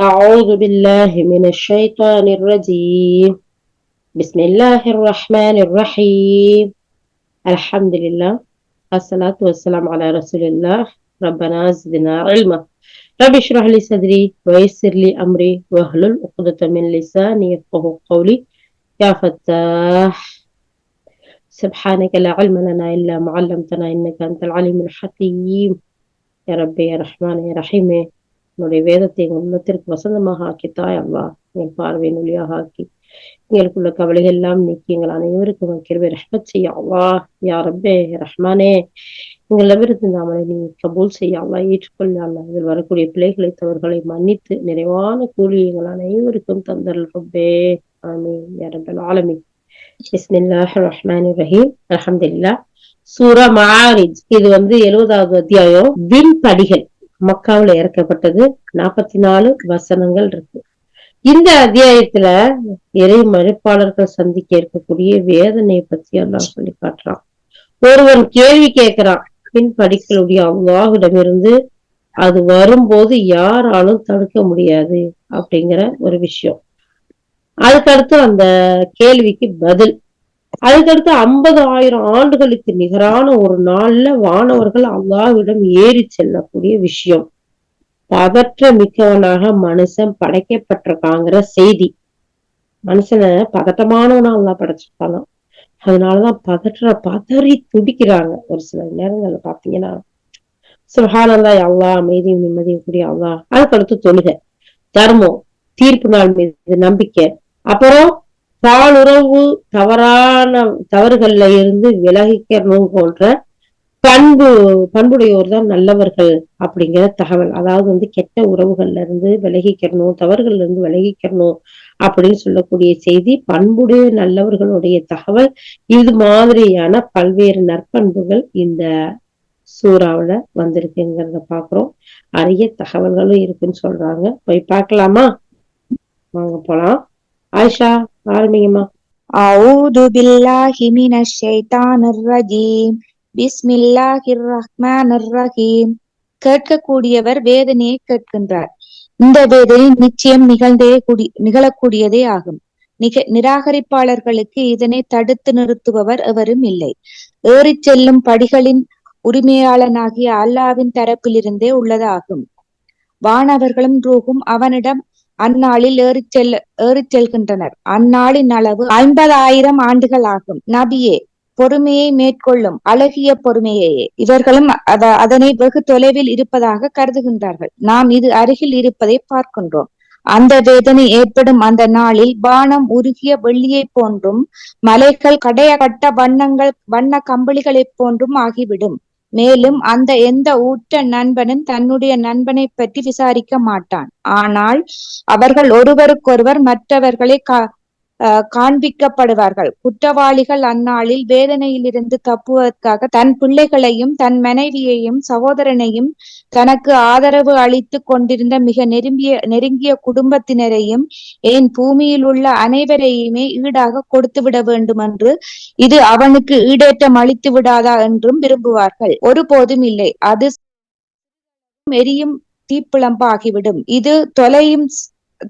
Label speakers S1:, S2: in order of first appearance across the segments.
S1: أعوذ بالله من الشيطان الرجيم. بسم الله الرحمن الرحيم. الحمد لله. الصلاة والسلام على رسول الله. ربنا زدنا علما. رب اشرح لي صدري ويسر لي أمري واحلل عقدة من لساني يفقه قولي. يا فتاح. سبحانك لا علم لنا إلا ما علمتنا إنك أنت العليم الحكيم. يا ربي يا رحمن يا رحيم. உன்னுடைய வேதத்தை எங்கள் உள்ளத்திற்கு வசந்தமாக ஆக்கித்தாய் தாய் அல்லா எங்கள் பார்வையின் ஒளியாக ஆக்கி. எங்களுக்குள்ள கவலைகள் எல்லாம் நீக்கி எங்கள் அனைவருக்கும் கிருபை ரஹ்மத் செய்ய. அல்லா யா ரப்பே ரஹ்மானே. எங்களிடமிருந்து நாமளை நீ கபூல் செய்ய. அல்லா ஏற்றுக்கொள்ள இதில் வரக்கூடிய பிள்ளைகளை தவறுகளை மன்னித்து நிறைவான கூலி எங்கள் அனைவருக்கும் தந்தல் ரப்பே. ஆமே யா ரப்பல் ஆலமி பிஸ்மில்லாஹ் ரஹ்மான் ரஹீம். அலமதுல்லா சூரா மாரிஜ் இது வந்து எழுபதாவது அத்தியாயம். விண்படிகள். மக்காவுல இறக்கப்பட்டது நாற்பத்தி நாலு வசனங்கள் இருக்கு. இந்த அத்தியாயத்துல இறை மறுப்பாளர்கள் சந்திக்க இருக்கக்கூடிய வேதனையை பத்தி எல்லாம் சொல்லி காட்டுறான். ஒருவன் கேள்வி கேட்கிறான். பின் படிக்கலுடைய அல்லாஹிடமிருந்து அது வரும்போது யாராலும் தடுக்க முடியாது அப்படிங்கிற ஒரு விஷயம். அதுக்கடுத்து அந்த கேள்விக்கு பதில். அதுக்கடுத்து ஐம்பது ஆயிரம் ஆண்டுகளுக்கு நிகரான ஒரு நாள்ல வானவர்கள் அல்லாவிடம் ஏறி செல்லக்கூடிய விஷயம். பதற்ற மிக்கவனாக மனுஷன் படைக்கப்பட்டிருக்காங்கிற செய்தி. மனுஷனை பதட்டமானவனா அல்லா படைச்சிருக்கானா அதனாலதான் பதற்ற பதறி துடிக்கிறாங்க. ஒரு சில நேரங்கள்ல பாத்தீங்கன்னா சுகானந்தா அல்லா அமைதியும் நிம்மதியும் கூடிய அல்லா அதுக்கடுத்து தொழுகை தர்மம் தீர்ப்பு நாள் மீது நம்பிக்கை. அப்புறம் பாலுறவு தவறான தவறுகள்ல இருந்து விலகிக்கணும் போன்ற பண்பு பண்புடையோர் தான் நல்லவர்கள் அப்படிங்கிற தகவல். அதாவது வந்து கெட்ட உறவுகள்ல இருந்து விலகிக்கிறணும் தவறுகள்ல இருந்து விலகிக்கிறணும் அப்படின்னு சொல்லக்கூடிய செய்தி பண்புடைய நல்லவர்களுடைய தகவல் இது மாதிரியான பல்வேறு நற்பண்புகள் இந்த சூறாவில வந்திருக்குங்கிறத பாக்குறோம். அரிய தகவல்களும் இருக்குன்னு சொல்றாங்க. போய் பார்க்கலாமா? வாங்க போலாம். ஆயிஷா ஆரம்பிங்கம்மா
S2: أعوذ بالله من الشيطان الرجيم بسم الله الرحمن الرحيم கேட்கக்கூடியவர் வேதனையை கேட்கின்றார் இந்த வேதனை நிச்சயம் நிகழ்ந்தே கூடி நிகழக்கூடியதே ஆகும் நிக நிராகரிப்பாளர்களுக்கு இதனை தடுத்து நிறுத்துபவர் எவரும் இல்லை ஏறிச் செல்லும் படிகளின் உரிமையாளனாகிய அல்லாவின் தரப்பிலிருந்தே உள்ளதாகும் வானவர்களும் ரூகும் அவனிடம் அந்நாளில் ஏறிச் செல் ஏறிச் செல்கின்றனர் அந்நாளின் அளவு ஐம்பதாயிரம் ஆண்டுகள் ஆகும். நபியே பொறுமையை மேற்கொள்ளும் அழகிய பொறுமையையே இவர்களும் அதனை வெகு தொலைவில் இருப்பதாக கருதுகின்றார்கள். நாம் இது அருகில் இருப்பதை பார்க்கின்றோம். அந்த வேதனை ஏற்படும் அந்த நாளில் வானம் உருகிய வெள்ளியை போன்றும் மலைகள் கடைய கட்ட வண்ணங்கள் வண்ண கம்பளிகளைப் போன்றும் ஆகிவிடும். மேலும் அந்த எந்த ஊற்ற நண்பனும் தன்னுடைய நண்பனை பற்றி விசாரிக்க மாட்டான். ஆனால் அவர்கள் ஒருவருக்கொருவர் மற்றவர்களை கா காண்பிக்கப்படுவார்கள். குற்றவாளிகள் அந்நாளில் வேதனையிலிருந்து தப்புவதற்காக தன் பிள்ளைகளையும் தன் மனைவியையும் சகோதரனையும் தனக்கு ஆதரவு அளித்து கொண்டிருந்த மிக நெருங்கிய நெருங்கிய குடும்பத்தினரையும் ஏன் பூமியில் உள்ள அனைவரையுமே ஈடாக கொடுத்து விட வேண்டும் என்று இது அவனுக்கு ஈடேற்றம் அளித்து விடாதா என்றும் விரும்புவார்கள். ஒருபோதும் இல்லை. அது எரியும் தீப்பிழம்பாகிவிடும் இது தொலையும்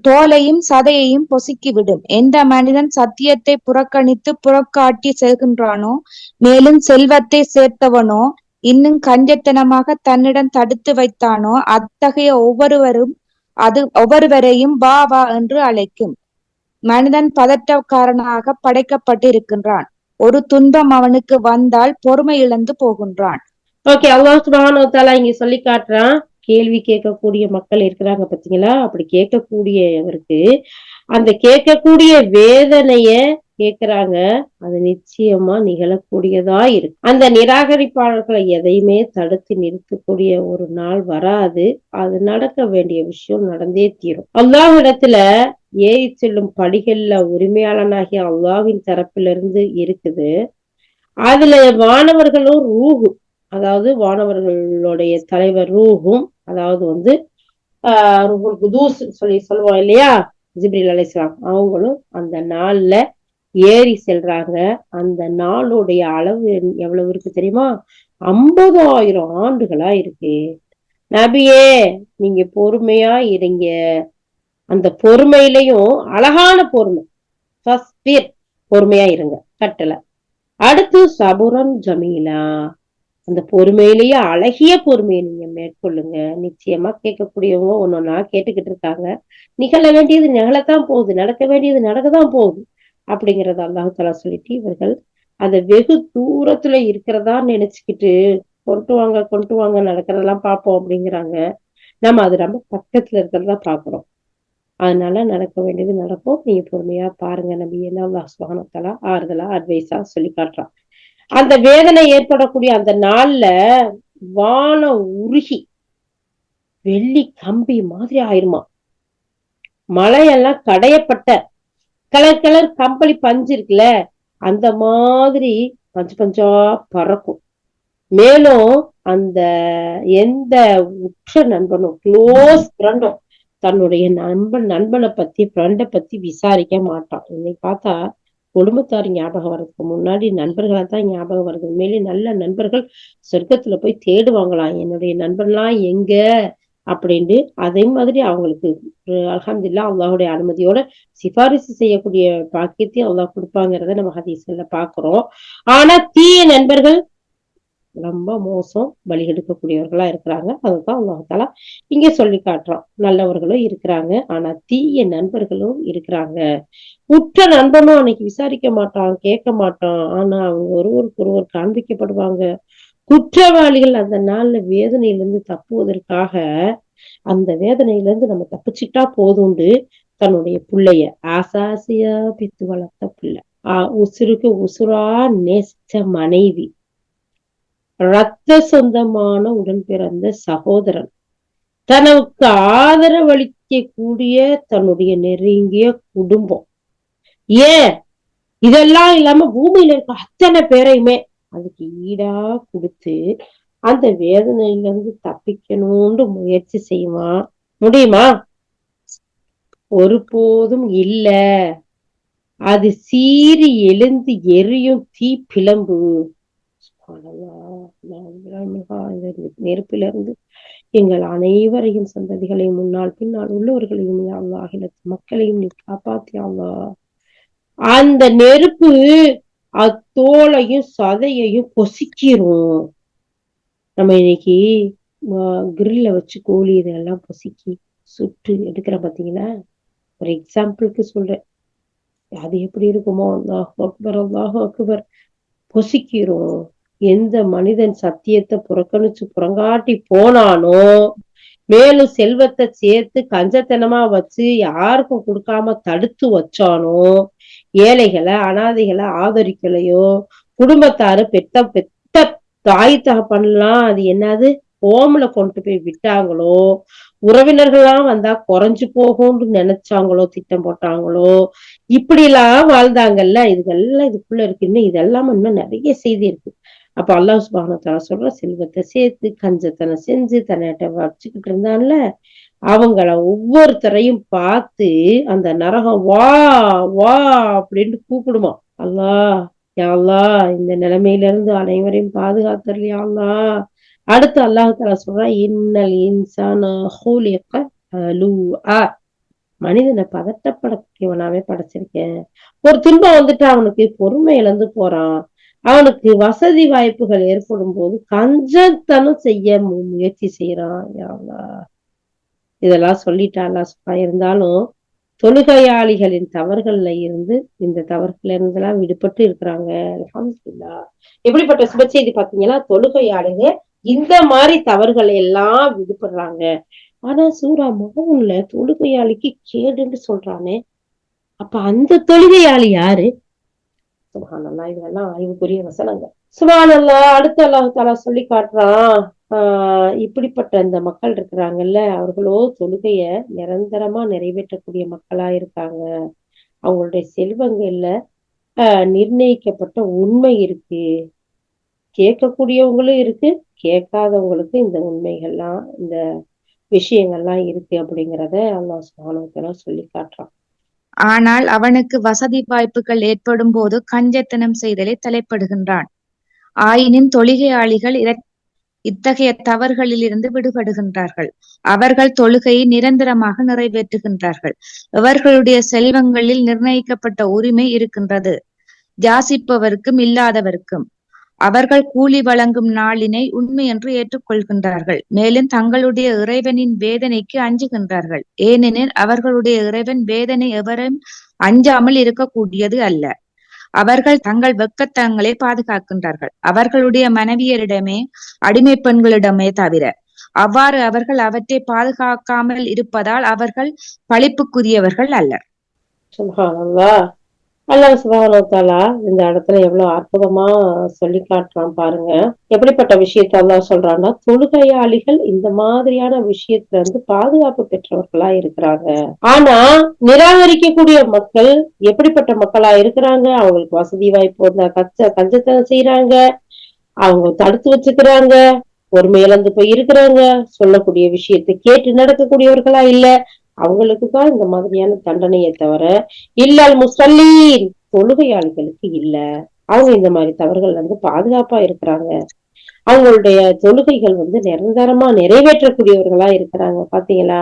S2: தோலையும் சதையையும் பொசுக்கிவிடும். எந்த மனிதன் சத்தியத்தை புறக்கணித்து புறக்காட்டி செல்கின்றானோ மேலும் செல்வத்தை சேர்த்தவனோ இன்னும் கஞ்சத்தனமாக தன்னிடம் தடுத்து வைத்தானோ அத்தகைய ஒவ்வொருவரும் அது ஒவ்வொருவரையும் வா வா என்று அழைக்கும். மனிதன் பதட்டக்காரனாக படைக்கப்பட்டிருக்கின்றான். ஒரு துன்பம் அவனுக்கு வந்தால் பொறுமை இழந்து போகின்றான்.
S1: ஓகே அல்லாஹ் தாலா இங்க சொல்லி காட்டுறான். கேள்வி கேட்கக்கூடிய மக்கள் இருக்கிறாங்க பாத்தீங்களா? அப்படி கேட்கக்கூடியவருக்கு அந்த கேட்கக்கூடிய வேதனைய கேட்கிறாங்க. அது நிச்சயமா நிகழக்கூடியதா இருக்கு. அந்த நிராகரிப்பாளர்களை எதையுமே தடுத்து நிறுத்தக்கூடிய ஒரு நாள் வராது. அது நடக்க வேண்டிய விஷயம் நடந்தே தீரும். அல்லாஹிடத்துல ஏறி செல்லும் படிகள்ல உரிமையாளனாகிய அல்லாவின் தரப்பிலிருந்து இருக்குது. அதுல வானவர்களும் ரூஹு அதாவது வானவர்களுடைய தலைவர் ரூஹும் அதாவது வந்து ஆஹ் குதூஸ் சொல்லி சொல்லுவோம் இல்லையா? ஜிப்ரில் அலிஸ்லாம் அவங்களும் அந்த நாள்ல ஏறி செல்றாங்க. அந்த நாளுடைய அளவு எவ்வளவு இருக்கு தெரியுமா? ஐம்பதாயிரம் ஆண்டுகளா இருக்கு. நபியே நீங்க பொறுமையா இருங்க. அந்த பொறுமையிலையும் அழகான பொறுமை. ஃபஸ்ட் பொறுமையா இருங்க. கட்டளை அடுத்து சபுரன் ஜமீலா. அந்த பொறுமையிலேயே அழகிய பொறுமையை நீங்க மேற்கொள்ளுங்க. நிச்சயமா கேட்கக்கூடியவங்க ஒன்னொன்னா கேட்டுக்கிட்டு இருக்காங்க. நிகழ வேண்டியது நிகழத்தான் போகுது. நடக்க வேண்டியது நடக்கதான் போகுது. அப்படிங்கறத அல்லாஹாலா சொல்லிட்டு இவர்கள் அதை வெகு தூரத்துல இருக்கிறதா நினைச்சுக்கிட்டு கொண்டு வாங்க கொண்டு வாங்க நடக்கிறதெல்லாம் பார்ப்போம் அப்படிங்கிறாங்க. நம்ம அது ரொம்ப பக்கத்துல இருக்கிறதா பாக்குறோம் அதனால நடக்க வேண்டியது நடக்கும். நீங்க பொறுமையா பாருங்க நம்ம என்ன அல்லாஹ் ஆறுதலா அட்வைஸா சொல்லி காட்டுறான். அந்த வேதனை ஏற்படக்கூடிய அந்த நாள்ல வானம் உருகி வெள்ளி கம்பி மாதிரி ஆயிருமா? மழையெல்லாம் கடையப்பட்ட கலர் கலர் கம்பளி பஞ்சு இருக்குல்ல அந்த மாதிரி பஞ்சு பஞ்சா பறக்கும். மேலும் அந்த எந்த உற்ற நண்பனும் க்ளோஸ் ஃப்ரெண்டும் தன்னுடைய நண்பன் நண்பனை பத்தி ஃப்ரெண்டை பத்தி விசாரிக்க மாட்டான். இன்னைக்கு பார்த்தா குடும்பத்தார் ஞாபகம் வர்றதுக்கு முன்னாடி நண்பர்களா தான் ஞாபகம் வருது உண்மையிலே நல்ல நண்பர்கள் சொர்க்கத்துல போய் தேடுவாங்களாம் என்னுடைய நண்பர்லாம் எங்க? அப்படின்ட்டு அதே மாதிரி அவங்களுக்கு அலமதுல்லா அல்லாஹுடைய அனுமதியோட சிபாரிசு செய்யக்கூடிய பாக்கியத்தையும் அல்லாஹ் கொடுப்பாங்கிறத நம்ம ஹதீஸ்ல பாக்குறோம் ஆனா தீய நண்பர்கள் ரொம்ப மோசம் பலி எடுக்கக்கூடியவர்களா இருக்கிறாங்க. அதுதான் அல்லாஹாலா இங்க சொல்லி காட்டுறோம் நல்லவர்களும் இருக்கிறாங்க. ஆனா தீய நண்பர்களும் இருக்கிறாங்க. உற்ற நண்பனும் அன்னைக்கு விசாரிக்க மாட்டான் கேட்க மாட்டான். ஆனா அவங்க ஒருவருக்கு ஒருவர் காண்பிக்கப்படுவாங்க. குற்றவாளிகள் அந்த நாள்ல வேதனையிலிருந்து தப்புவதற்காக அந்த வேதனையிலிருந்து நம்ம தப்பிச்சுட்டா போதுண்டு தன்னுடைய பிள்ளைய. ஆசாசியா பித்து வளர்த்த பிள்ளை. ஆஹ் உசுருக்கு உசுரா நேசிச்ச மனைவி. ரத்த சொந்தமான உடன் பிறந்த சகோதரன். தனக்கு ஆதரவளிக்க கூடிய தன்னுடைய நெருங்கிய குடும்பம். ஏன்? இதெல்லாம் இல்லாம பூமியில இருக்க அத்தனை பேரையுமே அதுக்கு ஈடா கொடுத்து அந்த வேதனையில இருந்து தப்பிக்கணும்னு முயற்சி செய்வான் முடியுமா? ஒருபோதும் இல்ல. அது சீறி எழுந்து எரியும் தீ பிளம்பு நெருப்பிலிருந்து எங்கள் அனைவரையும் சந்ததிகளையும் முன்னால் பின்னால் உள்ளவர்களையும் அல்லாஹிலத்து மக்களையும் நீ காப்பாத்தியாவா அந்த நெருப்பு அத்தோலையும் சதையையும் பொசிக்கிறோம். நம்ம இன்னைக்கு கிரில்ல வச்சு கோழி இதெல்லாம் பொசுக்கி சுட்டு எடுக்கிற பார்த்தீங்கன்னா ஒரு எக்ஸாம்பிளுக்கு சொல்றேன். அது எப்படி இருக்குமோ? அல்லாஹ் அக்பர் அல்லாஹ் அக்பர். பொசிக்கிறோம். எந்த மனிதன் சத்தியத்தை புறக்கணிச்சு புறங்காட்டி போனானோ மேலும் செல்வத்தை சேர்த்து கஞ்சத்தனமா வச்சு யாருக்கும் கொடுக்காம தடுத்து வச்சானோ ஏழைகளை அனாதைகளை ஆதரிக்கலையோ குடும்பத்தாரு பெத்த பெத்த தாய் தகப்பன்லாம் அது என்னது? ஓமல கொண்டு போய் விட்டாங்களோ உறவினர்கள்லாம் வந்தா குறைஞ்சு போகும்னு நினைச்சாங்களோ திட்டம் போட்டாங்களோ இப்படி எல்லாம் வாழ்ந்தாங்கல்ல இதுக்கெல்லாம் இதுக்குள்ள இருக்கு. இன்னும் இதெல்லாம் இன்னும் நிறைய செய்தி இருக்கு. அப்ப அல்லாஹ் சுபானத்தால சொல்ற செல்வத்தை சேர்த்து கஞ்சத்தனை செஞ்சு தன்னிட்ட வச்சுக்கிட்டு இருந்தான்ல அவங்கள ஒவ்வொருத்தரையும் பார்த்து அந்த நரகம் வா வா அப்படின்னு கூப்பிடுமா. அல்லா யாழ்லா இந்த நிலைமையில இருந்து அனைவரையும் பாதுகாத்தர்லையா அல்லா அடுத்து அல்லாஹால சொல்றா இன்னல் இன்சான மனிதனை பதட்டப்படக்கூடியவனாவே படைச்சிருக்கேன். ஒரு துன்பம் வந்துட்டு அவனுக்கு பொறுமை இழந்து போறான். அவனுக்கு வசதி வாய்ப்புகள் ஏற்படும் போது கஞ்சத்தனம் செய்ய முயற்சி செய்யறான் யாவா. இதெல்லாம் சொல்லிட்டாளா இருந்தாலும் தொழுகையாளிகளின் தவறுகள்ல இருந்து இந்த தவறுகள்ல இருந்தெல்லாம் விடுபட்டு இருக்கிறாங்க. அலமதுல்லா எப்படிப்பட்ட சுப செய்தி பாத்தீங்கன்னா தொழுகையாளிங்க இந்த மாதிரி தவறுகளை எல்லாம் விடுபடுறாங்க. ஆனா சூரா மகவுன்ல தொழுகையாளிக்கு கேடுன்னு சொல்றானே. அப்ப அந்த தொழுகையாளி யாரு? சுபானல்லா இதெல்லாம் ஆய்வுக்குரிய வசனங்கள் சுபானல்லா அடுத்த அல்லாஹாலா சொல்லி காட்டுறான். ஆஹ் இப்படிப்பட்ட இந்த மக்கள் இருக்கிறாங்கல்ல அவர்களோ தொழுகைய நிரந்தரமா நிறைவேற்றக்கூடிய மக்களா இருக்காங்க. அவங்களுடைய செல்வங்கள்ல ஆஹ் நிர்ணயிக்கப்பட்ட உண்மை இருக்கு. கேட்கக்கூடியவங்களும் இருக்கு கேட்காதவங்களுக்கு இந்த உண்மைகள்லாம் இந்த விஷயங்கள்லாம் இருக்கு அப்படிங்கிறத அல்லாஹ் சுபானுக்கெல்லாம் சொல்லி காட்டுறான்.
S2: ஆனால் அவனுக்கு வசதி வாய்ப்புகள் ஏற்படும் போது கஞ்சத்தனம் செய்தலை தலைப்படுகின்றான். ஆயினும் தொழுகையாளிகள் இத்தகைய தவறுகளிலிருந்து விடுபடுகின்றார்கள். அவர்கள் தொழுகையை நிரந்தரமாக நிறைவேற்றுகின்றார்கள். அவர்களுடைய செல்வங்களில் நிர்ணயிக்கப்பட்ட உரிமை இருக்கின்றது. ஜாசிப்பவருக்கும் இல்லாதவருக்கும். அவர்கள் கூலி வழங்கும் நாளினை உண்மை என்று ஏற்றுக்கொள்கின்றார்கள். மேலும் தங்களுடைய இறைவனின் வேதனைக்கு அஞ்சுகின்றார்கள். ஏனெனில் அவர்களுடைய இறைவன் வேதனை எவரும் அஞ்சாமல் இருக்கக்கூடியது அல்ல. அவர்கள் தங்கள் வெக்கத்தங்களை பாதுகாக்கின்றார்கள். அவர்களுடைய மனைவியரிடமே அடிமை பெண்களிடமே தவிர அவ்வாறு அவர்கள் அவற்றை பாதுகாக்காமல் இருப்பதால் அவர்கள் பழிப்புக்குரியவர்கள் அல்லர்.
S1: அல்லாஹ் சுபஹானஹு இந்த இடத்துல எவ்வளவு அற்புதமா சொல்லி காட்டுறான் பாருங்க. எப்படிப்பட்ட விஷயத்த அல்லாஹ் சொல்றான்னா தொழுகையாளிகள் இந்த மாதிரியான விஷயத்துல இருந்து பாதுகாப்பு பெற்றவர்களா இருக்கிறாங்க. ஆனா நிராகரிக்கக்கூடிய மக்கள் எப்படிப்பட்ட மக்களா இருக்கிறாங்க? அவங்களுக்கு வசதி வாய்ப்பு வந்தா கச்ச கஞ்சத்தனம் செய்யறாங்க அவங்க தடுத்து வச்சுக்கிறாங்க. ஒரு இழந்து போய் இருக்கிறாங்க. சொல்லக்கூடிய விஷயத்தை கேட்டு நடக்கக்கூடியவர்களா இல்ல. அவங்களுக்கு தான் இந்த மாதிரியான தண்டனையை தவிர இல்லால் முசல்லீன் தொழுகையாளிகளுக்கு இல்ல. அவங்க இந்த மாதிரி தவறுகள் வந்து பாதுகாப்பா இருக்கிறாங்க. அவங்களுடைய தொழுகைகள் வந்து நிரந்தரமா நிறைவேற்றக்கூடியவர்களா இருக்கிறாங்க. பாத்தீங்களா?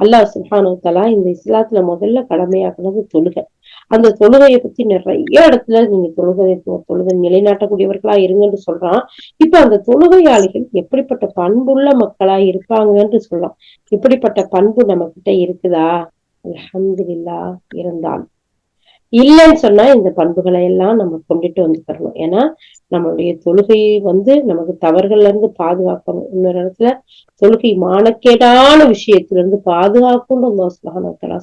S1: அல்லாஹ் சுல்ஹானு தலா இந்த இஸ்லாத்துல முதல்ல கடமையாக்குனது தொழுகை. அந்த தொழுகையை பத்தி நிறைய இடத்துல நீங்க தொழுகை தொழுகை நிலைநாட்டக்கூடியவர்களா இருங்கன்னு சொல்றான். இப்ப அந்த தொழுகையாளிகள் எப்படிப்பட்ட பண்புள்ள மக்களா இருப்பாங்கன்னு சொல்லலாம். இப்படிப்பட்ட பண்பு நம்ம கிட்ட இருக்குதா? அலமதுல்லா இருந்தால். இல்லைன்னு சொன்னா இந்த பண்புகளை எல்லாம் நம்ம கொண்டுட்டு வந்து தரணும் ஏன்னா நம்மளுடைய தொழுகை வந்து நமக்கு தவறுகள்ல இருந்து பாதுகாக்கணும். இன்னொரு இடத்துல தொழுகை மானக்கேடான விஷயத்துல இருந்து பாதுகாக்கணும்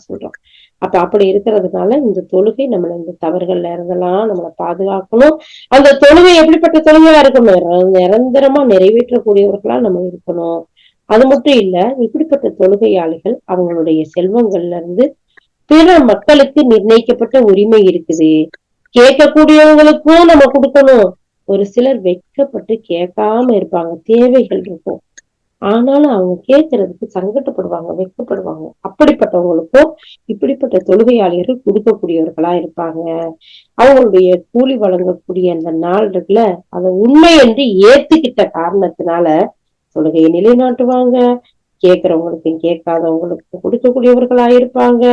S1: சொல்றோம் அப்ப அப்படி இருக்கிறதுனால இந்த தொழுகை நம்மளை இந்த தவறுகள்ல இருந்தெல்லாம் நம்மளை பாதுகாக்கணும். அந்த தொழுகை எப்படிப்பட்ட தொழுகையா இருக்கணும் நிரந்தரமா நிறைவேற்றக்கூடியவர்களா நம்ம இருக்கணும். அது மட்டும் இல்ல இப்படிப்பட்ட தொழுகையாளிகள் அவங்களுடைய செல்வங்கள்ல இருந்து பிற மக்களுக்கு நிர்ணயிக்கப்பட்ட உரிமை இருக்குது. கேட்கக்கூடியவங்களுக்கும் நம்ம கொடுக்கணும். ஒரு சிலர் வெட்கப்பட்டு கேட்காம இருப்பாங்க. தேவைகள் இருக்கும். ஆனாலும் அவங்க கேட்கறதுக்கு சங்கடப்படுவாங்க வெட்கப்படுவாங்க. அப்படிப்பட்டவங்களுக்கும் இப்படிப்பட்ட தொழுகையாளிகள் கொடுக்கக்கூடியவர்களா இருப்பாங்க. அவங்களுடைய கூலி வழங்கக்கூடிய அந்த நாள் இருக்குல்ல அதை உண்மை என்று ஏத்துக்கிட்ட காரணத்தினால தொழுகையை நிலைநாட்டுவாங்க. கேட்கறவங்களுக்கு கேட்காதவங்களுக்கும் கொடுக்கக்கூடியவர்களா இருப்பாங்க.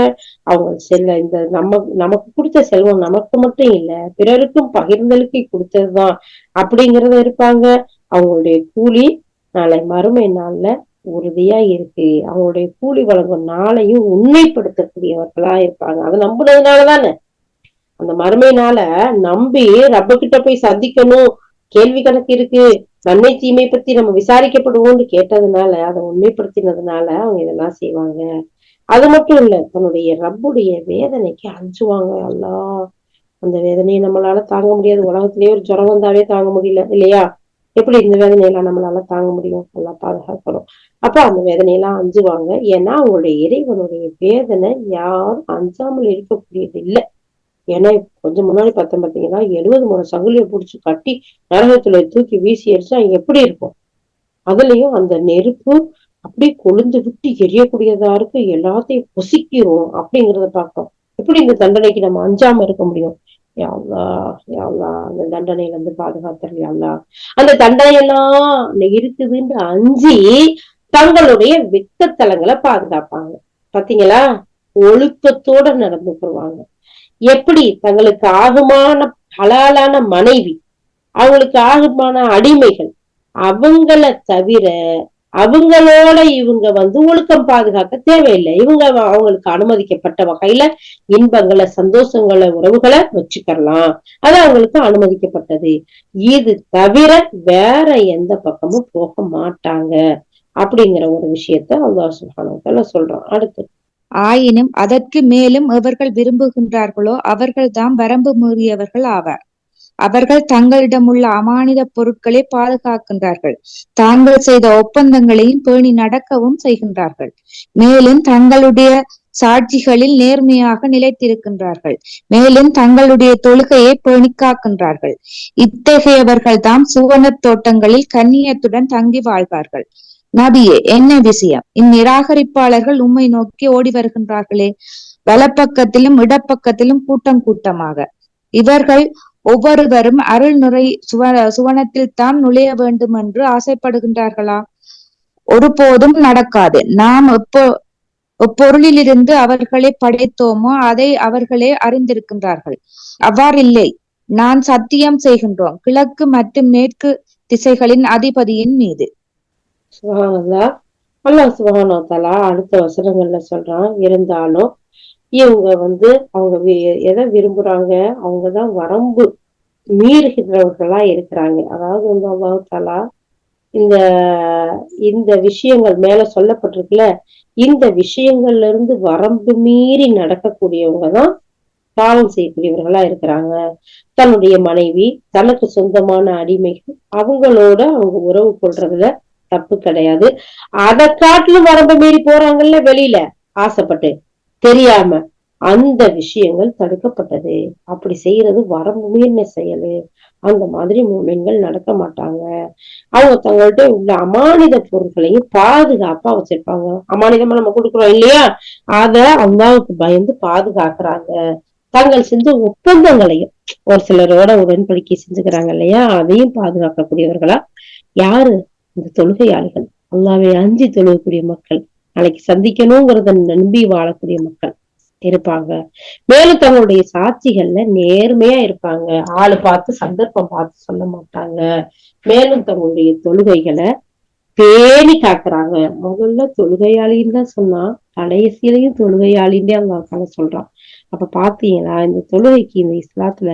S1: அவங்க செல்ல இந்த நம்ம நமக்கு கொடுத்த செல்வம் நமக்கு மட்டும் இல்ல பிறருக்கும் பகிர்ந்தலுக்கு கொடுத்ததுதான் அப்படிங்கிறத இருப்பாங்க. அவங்களுடைய கூலி நாளை மறுமை நாள்ல உறுதியா இருக்கு. அவங்களுடைய கூலி வழங்கும் நாளையும் உண்மைப்படுத்தக்கூடியவர்களா இருப்பாங்க. அதை நம்புனதுனால தானே. அந்த மறுமை நாள நம்பி ரப்ப கிட்ட போய் சந்திக்கணும். கேள்வி கணக்கு இருக்கு. நன்மை தீமை பத்தி நம்ம விசாரிக்கப்படுவோம்னு கேட்டதுனால அதை உண்மைப்படுத்தினதுனால அவங்க இதெல்லாம் செய்வாங்க. அது மட்டும் இல்ல தன்னுடைய ரப்புடைய வேதனைக்கு அஞ்சுவாங்க. அல்லா அந்த வேதனையை நம்மளால தாங்க முடியாது. உலகத்திலேயே ஒரு ஜுரம் வந்தாலே தாங்க முடியல இல்லையா? எப்படி இந்த வேதனையெல்லாம் நம்மளால தாங்க முடியும்? நல்லா பாதுகாக்கணும். அப்ப அந்த வேதனையெல்லாம் அஞ்சுவாங்க. ஏன்னா அவங்களுடைய இறைவனுடைய வேதனை யாரும் அஞ்சாமல் இருக்கக்கூடியது இல்லை. ஏன்னா கொஞ்சம் முன்னாடி பார்த்தோம் பாத்தீங்கன்னா எழுபது மூணு சங்கிலியை பிடிச்சி கட்டி நரகத்துல தூக்கி வீசி அடிச்சா எப்படி இருக்கும்? அதுலயும் அந்த நெருப்பு அப்படியே கொழுந்து விட்டு எரியக்கூடியதா இருக்கு. எல்லாத்தையும் பொசிக்கிறோம் அப்படிங்கிறத பார்க்கிறோம் எப்படி இந்த தண்டனைக்கு நம்ம அஞ்சாம இருக்க முடியும்? யா அல்லாஹ், அந்த தண்டனையில இருந்து பாதுகாத்தர் அல்லா அந்த தண்டனை எல்லாம் அஞ்சி தங்களுடைய வெக்கத்தலங்களை பாதுகாப்பாங்க. பாத்தீங்களா? ஒழுக்கத்தோட நடந்து போடுவாங்க எப்படி? தங்களுக்கு ஆகுமான ஹலாலான மனைவி அவங்களுக்கு ஆகுமான அடிமைகள் அவங்கள தவிர அவங்களோட இவங்க வந்து ஒழுக்கம் பாதுகாக்க தேவையில்லை. இவங்க அவங்களுக்கு அனுமதிக்கப்பட்ட வகையில இன்பங்களை சந்தோஷங்களை உறவுகளை வச்சுக்கலாம். அது அவங்களுக்கு அனுமதிக்கப்பட்டது. இது தவிர வேற எந்த பக்கமும் போக மாட்டாங்க. அப்படிங்கிற ஒரு விஷயத்த அல்லாஹ் சுப்ஹானஹு சொல்றான். அடுத்து.
S2: ஆயினும் அதற்கு மேலும் எவர்கள் விரும்புகின்றார்களோ அவர்கள்தாம் வரம்பு மீறியவர்கள் ஆவார். அவர்கள் தங்களிடமுள்ள அமானித பொருட்களை பாதுகாக்கின்றார்கள். தாங்கள் செய்த ஒப்பந்தங்களையும் பேணி நடக்கவும் செய்கின்றார்கள். மேலும் தங்களுடைய சாட்சிகளில் நேர்மையாக நிலைத்திருக்கின்றார்கள். மேலும் தங்களுடைய தொழுகையை பேணி காக்கின்றார்கள். இத்தகையவர்கள் தாம் சுவன தோட்டங்களில் கண்ணியத்துடன் தங்கி வாழ்வார்கள். நபியே என்ன விஷயம்? இந்நிராகரிப்பாளர்கள் உம்மை நோக்கி ஓடி வருகின்றார்களே. வலப்பக்கத்திலும் இடப்பக்கத்திலும் கூட்டம் கூட்டமாக. இவர்கள் ஒவ்வொருவரும் அருள் நுரை சுவ சுவனத்தில் தான் நுழைய வேண்டும் என்று ஆசைப்படுகின்றார்களா? ஒருபோதும் நடக்காது. நாம் எப்போ எப்பொருளிலிருந்து அவர்களை படைத்தோமோ அதை அவர்களே அறிந்திருக்கின்றார்கள். அவ்வாறில்லை. நான் சத்தியம் செய்கின்றோம். கிழக்கு மற்றும் மேற்கு திசைகளின் அதிபதியின் மீது.
S1: சுபஹானல்லா அல்லாஹ் தலா அடுத்த வசனங்கள்ல சொல்றான். இருந்தாலும் இவங்க வந்து அவங்க வி- எதை விரும்புறாங்க? அவங்கதான் வரம்பு மீறுகின்றவர்களா இருக்கிறாங்க. அதாவது வந்து அல்லாஹ் இந்த இந்த விஷயங்கள் மேல சொல்லப்பட்டிருக்குல்ல இந்த விஷயங்கள்ல இருந்து வரம்பு மீறி நடக்கக்கூடியவங்க தான் பாவம் செய்யக்கூடியவர்களா இருக்கிறாங்க. தன்னுடைய மனைவி தனக்கு சொந்தமான அடிமைகள் அவங்களோட அவங்க உறவு கொள்றதுல தப்பு கிடையாது. அதை காட்டிலும் வரம்பு மீறி போறாங்கல்ல வெளியில ஆசைப்பட்டு. தெரியாம அந்த விஷயங்கள் தடுக்கப்பட்டது. அப்படி செய்யறது வரம்பு மீறின செயலு. அந்த மாதிரி மூமென்கள் நடக்க மாட்டாங்க. அவங்க தங்கள்கிட்ட உள்ள அமானித பொருட்களையும் பாதுகாப்பா வச்சிருப்பாங்க. அமானிதமா நம்ம கொடுக்குறோம் இல்லையா? அத அல்லாவுக்கு பயந்து பாதுகாக்கிறாங்க. தாங்கள் செஞ்ச ஒப்பந்தங்களையும் ஒரு சிலரோட உடன்படிக்கை செஞ்சுக்கிறாங்க இல்லையா? அதையும் பாதுகாக்கக்கூடியவர்களா? யாரு? இந்த தொழுகையாளிகள். அல்லாவை அஞ்சி தொழுகக்கூடிய மக்கள். நாளைக்கு சந்திக்கணுங்கிறத நம்பி வாழக்கூடிய மக்கள் இருப்பாங்க. மேலும் தங்களுடைய சாட்சிகள்ல நேர்மையா இருப்பாங்க. ஆளு பார்த்து சந்தர்ப்பம் பார்த்து சொல்ல மாட்டாங்க. மேலும் தங்களுடைய தொழுகைகளை பேணி காக்குறாங்க. முதல்ல தொழுகையாளின்னு தான் சொன்னா கடைசியிலையும் தொழுகையாளின்னே அவங்க சொல்றான். அப்ப பாத்தீங்களா இந்த தொழுகைக்கு இந்த இஸ்லாத்துல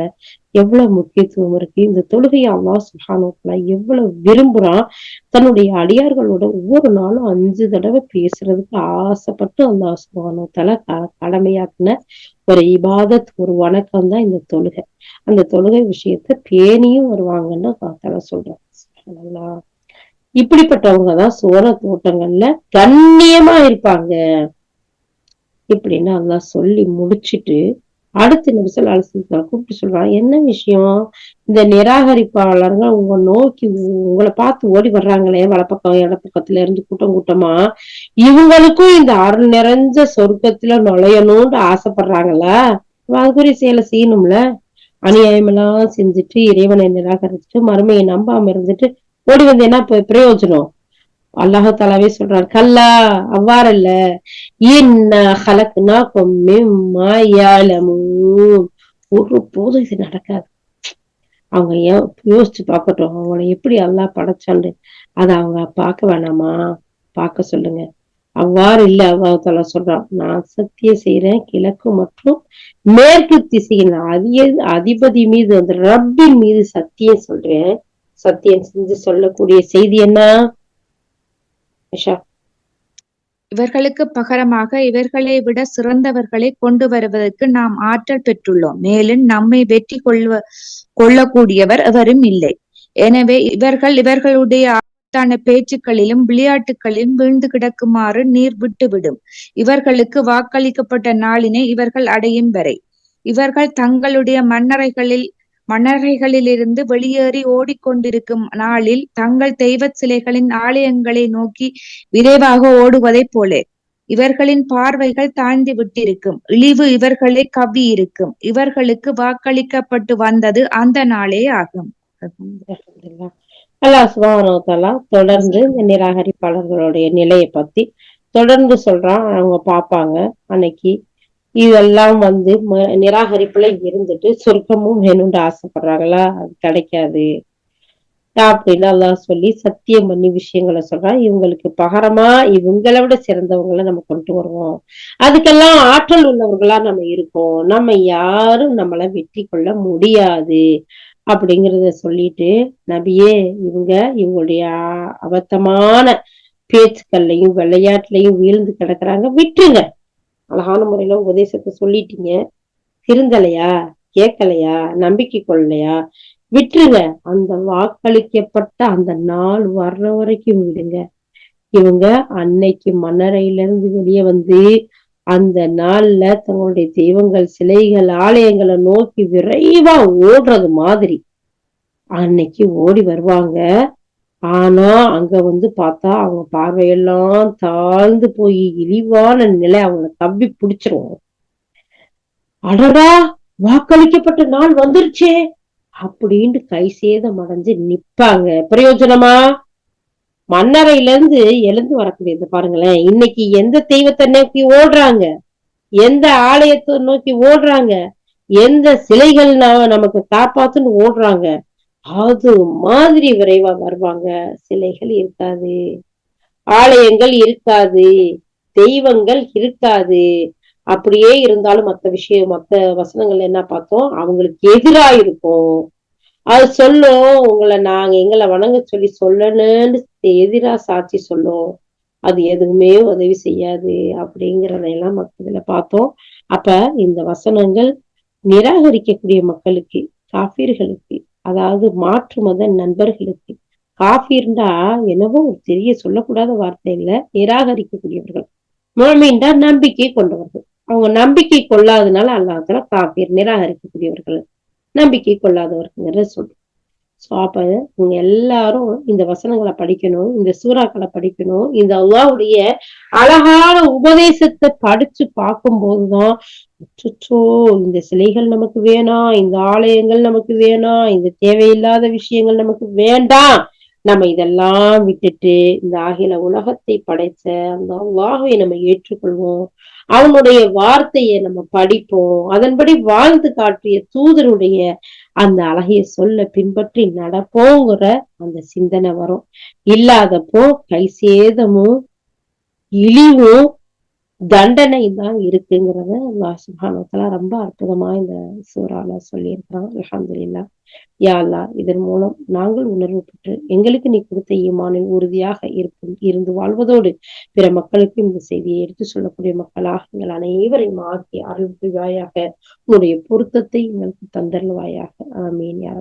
S1: எவ்வளவு முக்கியத்துவம் இருக்கு? இந்த தொழுகையை அல்லாஹ் சுஹானுல எவ்வளவு விரும்புறான்? தன்னுடைய அடியார்களோட ஒவ்வொரு நாளும் அஞ்சு தடவை பேசுறதுக்கு ஆசைப்பட்டு அல்லாஹ் க கடமையாக்குன ஒரு இபாதத் ஒரு வணக்கம் தான் இந்த தொழுகை. அந்த தொழுகை விஷயத்த பேணியும் வருவாங்கன்னு காத்தால சொல்றேன். இப்படிப்பட்டவங்க தான் சோர தோட்டங்கள்ல கண்ணியமா இருப்பாங்க. இப்படின்னு அல்லாஹ் சொல்லி முடிச்சிட்டு அடுத்து நிமிஷம் அலிஸ்லா கூப்பிட்டு சொல்றாங்க என்ன விஷயம்? இந்த நிராகரிப்பாளர்கள் உங்க நோக்கி உங்களை பார்த்து ஓடி வர்றாங்களே வலப்பக்கம் இடப்பக்கத்துல இருந்து கூட்டம் கூட்டமா? இவங்களுக்கும் இந்த அருள் நிறைஞ்ச சொர்க்கத்துல நுழையணும்னு ஆசைப்படுறாங்கல்ல? அதுக்குரிய செயலை செய்யணும்ல? அநியாயமெல்லாம் செஞ்சுட்டு இறைவனை நிராகரிச்சுட்டு மறுமையை நம்பாம இருந்துட்டு ஓடி வந்து என்ன பிரயோஜனம்? அல்லாஹு தாலாவே சொல்றார் கல்லா அவ்வாறல்ல இன்ன ஒரு போதும் இது நடக்காது. அவங்க ஏன் யோசிச்சு பார்க்கட்டும். அவங்கள எப்படி அல்லாஹ் படைச்சான்னு அதை அவங்க பார்க்க வேணாமா? பார்க்க சொல்லுங்க. அவ்வாறு இல்ல அல்லாஹ் தாலா சொல்றான். நான் சத்தியம் செய்யறேன் கிழக்கு மற்றும் மேற்கு திசையின் அதிக அதிபதி மீது அந்த ரப்பின் மீது சத்தியம் சொல்றேன். சத்தியம் செஞ்சு சொல்லக்கூடிய செய்தி என்ன?
S2: இவர்களுக்கு பகரமாக இவர்களை விட சிறந்தவர்களை கொண்டு வருவதற்கு நாம் ஆற்றல் பெற்றுள்ளோம். மேலும் நம்மை வெற்றி கொள்வ கொள்ளக்கூடியவர் எவரும் இல்லை. எனவே இவர்கள் இவர்களுடைய ஆபத்தான பேச்சுக்களிலும் விளையாட்டுகளிலும் வீழ்ந்து கிடக்குமாறு நீர் விட்டுவிடும். இவர்களுக்கு வாக்களிக்கப்பட்ட நாளினை இவர்கள் அடையும் வரை. இவர்கள் தங்களுடைய மன்னரைகளில் மன்னரைகளிலிருந்து வெளியேறி ஓடிக்கொண்டிருக்கும் நாளில் தங்கள் தெய்வ சிலைகளின் ஆலயங்களை நோக்கி விரைவாக ஓடுவதைப் போல. இவர்களின் பார்வைகள் தாழ்ந்து விட்டிருக்கும். இழிவு இவர்களை கவி இருக்கும் இவர்களுக்கு வாக்களிக்கப்பட்டு வந்தது அந்த நாளே ஆகும்.
S1: அல்ஹம்துலில்லாஹ். அல்லாஹ் தொடர்ந்து இந்த நிராகரிப்பாளர்களுடைய நிலையை பத்தி தொடர்ந்து சொல்றான். அவங்க பார்ப்பாங்க. அன்னைக்கு இதெல்லாம் வந்து ம- நிராகரிப்புல இருந்துட்டு சொர்க்கமும் வேணும்னு ஆசைப்படுறாங்களா? அது கிடைக்காது. அப்படின்னு எல்லாம் சொல்லி சத்தியம் பண்ணி விஷயங்களை சொல்றான். இவங்களுக்கு பகரமா இவங்களை விட சிறந்தவங்களை நம்ம கொண்டு வருவோம். அதுக்கெல்லாம் ஆற்றல் உள்ளவர்களா நம்ம இருக்கோம். நம்ம யாரும் நம்மள வெற்றி கொள்ள முடியாது. அப்படிங்கிறத சொல்லிட்டு நபியே இவங்க இவங்களுடைய அபத்தமான பேச்சுக்கள்லையும் விளையாட்டுலயும் வீழ்ந்து கிடக்குறாங்க. விட்டுருங்க. அழகான முறையில உபதேசத்தை சொல்லிட்டீங்க. திருந்தலையா? கேட்கலையா? நம்பிக்கை கொள்ளலையா? விட்டுருங்க. அந்த வாக்களிக்கப்பட்ட அந்த நாள் வர்ற வரைக்கும் விடுங்க. இவங்க அன்னைக்கு மன்னரையில இருந்து வெளியே வந்து அந்த நாள்ல தங்களுடைய தெய்வங்கள் சிலைகள் ஆலயங்களை நோக்கி விரைவா ஓடுறது மாதிரி அன்னைக்கு ஓடி வருவாங்க. ஆனா அங்க வந்து பார்த்தா அவங்க பார்வையெல்லாம் தாழ்ந்து போய் இழிவான நிலை அவங்கள தம்பி பிடிச்சிரும். அடடா வாக்களிக்கப்பட்ட நாள் வந்துருச்சே அப்படின்னு கை சேதம் அடைஞ்சு நிப்பாங்க. பிரயோஜனமா? மன்னரையில இருந்து எழுந்து வரக்கூடியது பாருங்களேன். இன்னைக்கு எந்த தெய்வத்தை நோக்கி ஓடுறாங்க? எந்த ஆலயத்தை நோக்கி ஓடுறாங்க? எந்த சிலைகள் நமக்கு காப்பாத்துன்னு ஓடுறாங்க? அது மாதிரி விரைவா வருவாங்க. சிலைகள் இருக்காது. ஆலயங்கள் இருக்காது. தெய்வங்கள் இருக்காது. அப்படியே இருந்தாலும் மத்த விஷயம் மத்த வசனங்கள் என்ன பார்த்தோம்? அவங்களுக்கு எதிரா இருக்கும். அது சொல்லும். உங்களை நாங்க எங்களை வணங்க சொல்லி சொல்லணும்னு எதிரா சாட்சி சொல்லும். அது எதுவுமே உதவி செய்யாது அப்படிங்கிறதையெல்லாம் மக்கள் பார்த்தோம். அப்ப இந்த வசனங்கள் நிராகரிக்கக்கூடிய மக்களுக்கு காபீர்களுக்கு அதாவது மாற்று மத நண்பர்களுக்கு. காபீர்ண்டா என்னவோ ஒரு தெரிய சொல்லக்கூடாத வார்த்தைகளை நிராகரிக்கக்கூடியவர்கள். மோமீன்டா நம்பிக்கை கொண்டவர்கள். அவங்க நம்பிக்கை கொள்ளாதனால அல்லாஹால காபீர் நிராகரிக்கக்கூடியவர்கள். நம்பிக்கை கொள்ளாதவர்கள் சொல்லு ஸோ அப்போ நீங்க எல்லாரும் இந்த வசனங்களை படிக்கணும் இந்த சூறாக்களை படிக்கணும். இந்த அல்லாவுடைய அழகான உபதேசத்தை படிச்சு பார்க்கும் போதுதான் அச்சச்சோ இந்த சிலைகள் நமக்கு வேணாம் இந்த ஆலயங்கள் நமக்கு வேணாம் இந்த தேவையில்லாத விஷயங்கள் நமக்கு வேண்டாம். நம்ம இதெல்லாம் விட்டுட்டு இந்த அகில உலகத்தை படைச்ச அந்த அல்லாஹை நம்ம ஏற்றுக்கொள்வோம். அவனுடைய வார்த்தையை நம்ம படிப்போம். அதன்படி வாழ்ந்து காட்டிய தூதருடைய அந்த அழகிய சொல்ல பின்பற்றி நடப்போங்கிற அந்த சிந்தனை வரும். இல்லாதப்போ கை சேதமும் இழிவும் தண்டனை தான் இருக்குங்கிறத அல்லாஹ் ரொம்ப அற்புதமா இந்த சூறால சொல்லியிருக்கிறான். அல்ஹம்துலில்லாஹ் யா இதன் மூலம் நாங்கள் உணர்வு பெற்று எங்களுக்கு நீ கொடுத்த ஈமானில் உறுதியாக இருக்கும் இருந்து வாழ்வதோடு பிற மக்களுக்கு இந்த செய்தியை எடுத்து சொல்லக்கூடிய மக்களாக எங்கள் அனைவரையும் ஆக்கி அருள் உன்னுடைய பொருத்தத்தை எங்களுக்கு தந்தருள்வாயாக ஆமீன். யா